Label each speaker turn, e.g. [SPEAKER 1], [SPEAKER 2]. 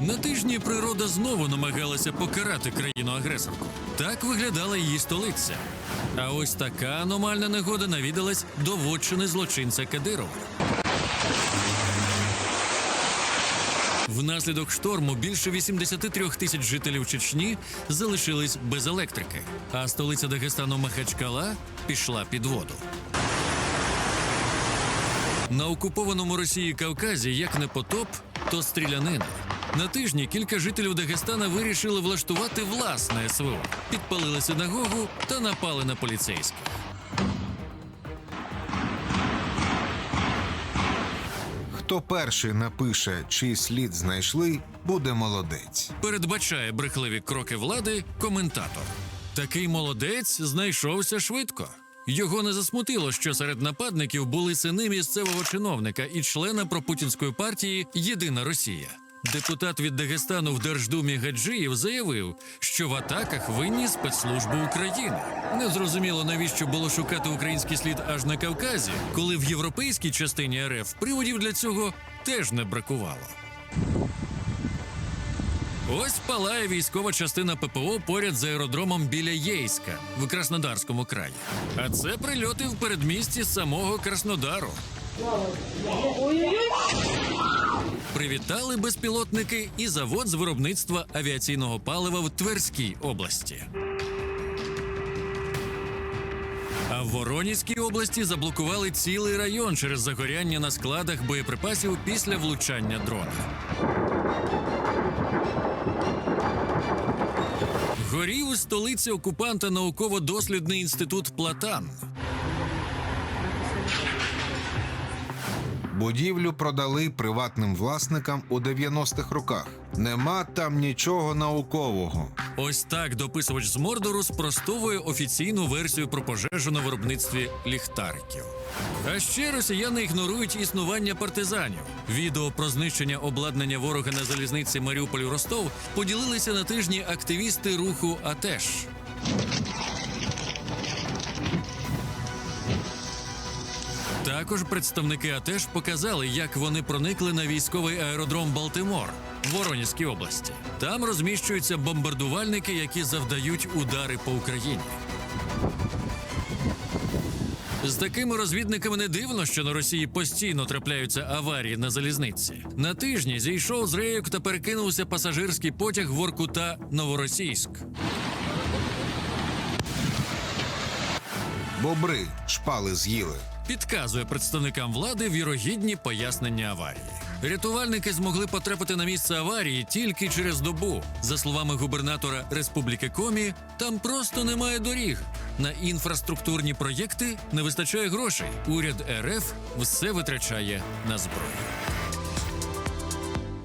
[SPEAKER 1] На тижні природа знову намагалася покарати країну-агресорку. Так виглядала її столиця. А ось така аномальна негода навідалась до вотчини злочинця Кадирова. Внаслідок шторму більше 83 тисяч жителів Чечні залишились без електрики, а столиця Дагестану Махачкала пішла під воду. На окупованому Росією Кавказі як не потоп, то стрілянина. На тижні кілька жителів Дагестана вирішили влаштувати власне СВО, підпалили синагогу та напали на поліцейських.
[SPEAKER 2] Хто перший напише, чий слід знайшли, буде молодець.
[SPEAKER 1] Передбачає брехливі кроки влади коментатор. Такий молодець знайшовся швидко. Його не засмутило, що серед нападників були сини місцевого чиновника і члена пропутінської партії Єдина Росія. Депутат від Дагестану в Держдумі Гаджиєв заявив, що в атаках винні спецслужби України. Незрозуміло, навіщо було шукати український слід аж на Кавказі, коли в європейській частині РФ приводів для цього теж не бракувало. Ось палає військова частина ППО поряд з аеродромом біля Єйська в Краснодарському краї. А це прильоти в передмісті самого Краснодару. Привітали безпілотники і завод з виробництва авіаційного палива в Тверській області. А в Воронізькій області заблокували цілий район через загоряння на складах боєприпасів після влучання дрона. Горів у столиці окупанта науково-дослідний інститут Платан.
[SPEAKER 2] Будівлю продали приватним власникам у 90-х роках. Нема там нічого наукового.
[SPEAKER 1] Ось так дописувач з Мордору спростовує офіційну версію про пожежу на виробництві ліхтариків. А ще росіяни ігнорують існування партизанів. Відео про знищення обладнання ворога на залізниці Маріуполь-Ростов поділилися на тижні активісти руху АТЕШ. Також представники АТЕШ показали, як вони проникли на військовий аеродром Балтимор в Воронізькій області. Там розміщуються бомбардувальники, які завдають удари по Україні. З такими розвідниками не дивно, що на Росії постійно трапляються аварії на залізниці. На тижні зійшов з рейок та перекинувся пасажирський потяг Воркута Новоросійськ.
[SPEAKER 2] Бобри шпали з'їли.
[SPEAKER 1] Підказує представникам влади вірогідні пояснення аварії. Рятувальники змогли потрапити на місце аварії тільки через добу. За словами губернатора Республіки Комі, там просто немає доріг. На інфраструктурні проєкти не вистачає грошей. Уряд РФ все витрачає на зброю.